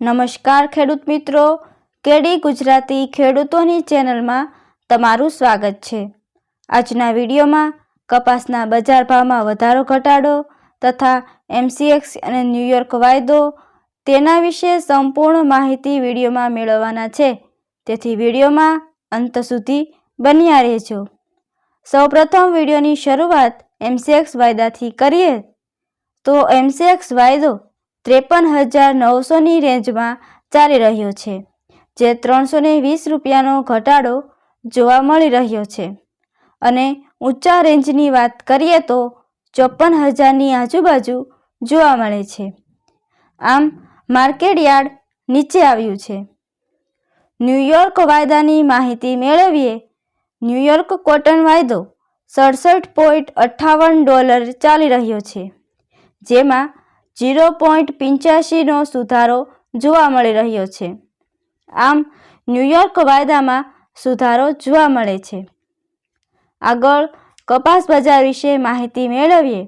નમસ્કાર ખેડૂત મિત્રો. કેડી ગુજરાતી ખેડૂતોની ચેનલમાં તમારું સ્વાગત છે. આજના વિડીયોમાં કપાસના બજાર ભાવમાં વધારો ઘટાડો તથા એમસીએક્સ અને ન્યૂયોર્ક વાયદો તેના વિશે સંપૂર્ણ માહિતી વિડીયોમાં મેળવવાના છે. તેથી વિડીયોમાં અંત સુધી બન્યા રહેજો. સૌપ્રથમ વિડીયોની શરૂઆત એમસીએક્સ વાયદાથી કરીએ. તો એમસીએક્સ વાયદો ત્રેપન હજાર નવસોની રેન્જમાં ચાલી રહ્યો છે, જે ત્રણસો વીસ રૂપિયાનો ઘટાડો જોવા મળી રહ્યો છે. અને ઊંચા રેન્જની વાત કરીએ તો ચોપન હજારની આજુબાજુ જોવા મળે છે. આમ માર્કેટ યાર્ડ નીચે આવ્યું છે. ન્યૂયોર્ક વાયદાની માહિતી મેળવીએ, ન્યૂયોર્ક કોટન વાયદો સડસઠ પોઈન્ટ અઠ્ઠાવન ડોલર ચાલી રહ્યો છે, જેમાં જીરો પોઈન્ટ પંચ્યાસીનો સુધારો જોવા મળી રહ્યો છે. આમ ન્યૂયોર્ક વાયદામાં સુધારો જોવા મળે છે. આગળ, કપાસ બજાર વિશે માહિતી મેળવીએ.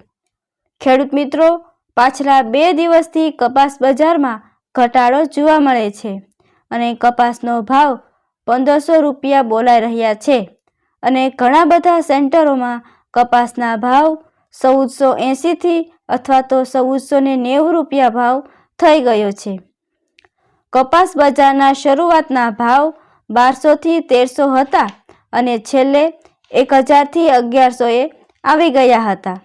ખેડૂત મિત્રો, પાછલા બે દિવસથી કપાસ બજારમાં ઘટાડો જોવા મળે છે અને કપાસનો ભાવ પંદરસો રૂપિયા બોલાઈ રહ્યા છે અને ઘણા બધા સેન્ટરોમાં કપાસના ભાવ ચૌદસો એંશીથી અથવા તો ચૌદસો ને નેવું રૂપિયા ભાવ થઈ ગયો છે. કપાસ બજારના શરૂઆતના ભાવ બારસોથી તેરસો હતા અને છેલ્લે એક હજારથી અગિયારસોએ આવી ગયા હતા.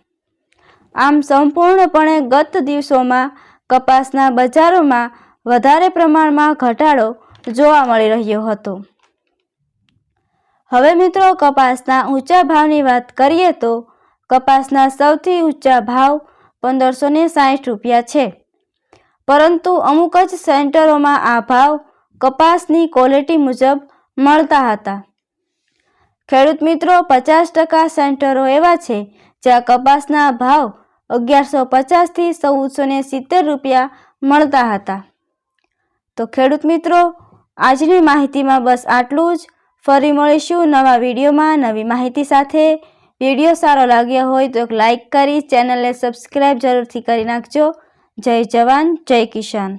આમ સંપૂર્ણપણે ગત દિવસોમાં કપાસના બજારોમાં વધારે પ્રમાણમાં ઘટાડો જોવા મળી રહ્યો હતો. હવે મિત્રો કપાસના ઊંચા ભાવની વાત કરીએ તો કપાસના સૌથી ઊંચા ભાવ પંદરસો ને સાહીઠ રૂપિયા છે. પરંતુ અમુક જ સેન્ટરોમાં આ ભાવ કપાસની ક્વોલિટી મુજબ મળતા હતા. ખેડૂત મિત્રો, પચાસ ટકા સેન્ટરો એવા છે જ્યાં કપાસના ભાવ અગિયારસો પચાસથી ચૌદસો ને સિત્તેર રૂપિયા મળતા હતા. તો ખેડૂત મિત્રો, આજની માહિતીમાં બસ આટલું જ. ફરી મળીશું નવા વિડીયોમાં નવી માહિતી સાથે. વીડિયો સારો લાગ્યો હોય તો એક લાઇક કરી, ચેનલને સબસ્ક્રાઈબ જરૂરથી કરી નાખજો. જય જવાન, જય કિસાન.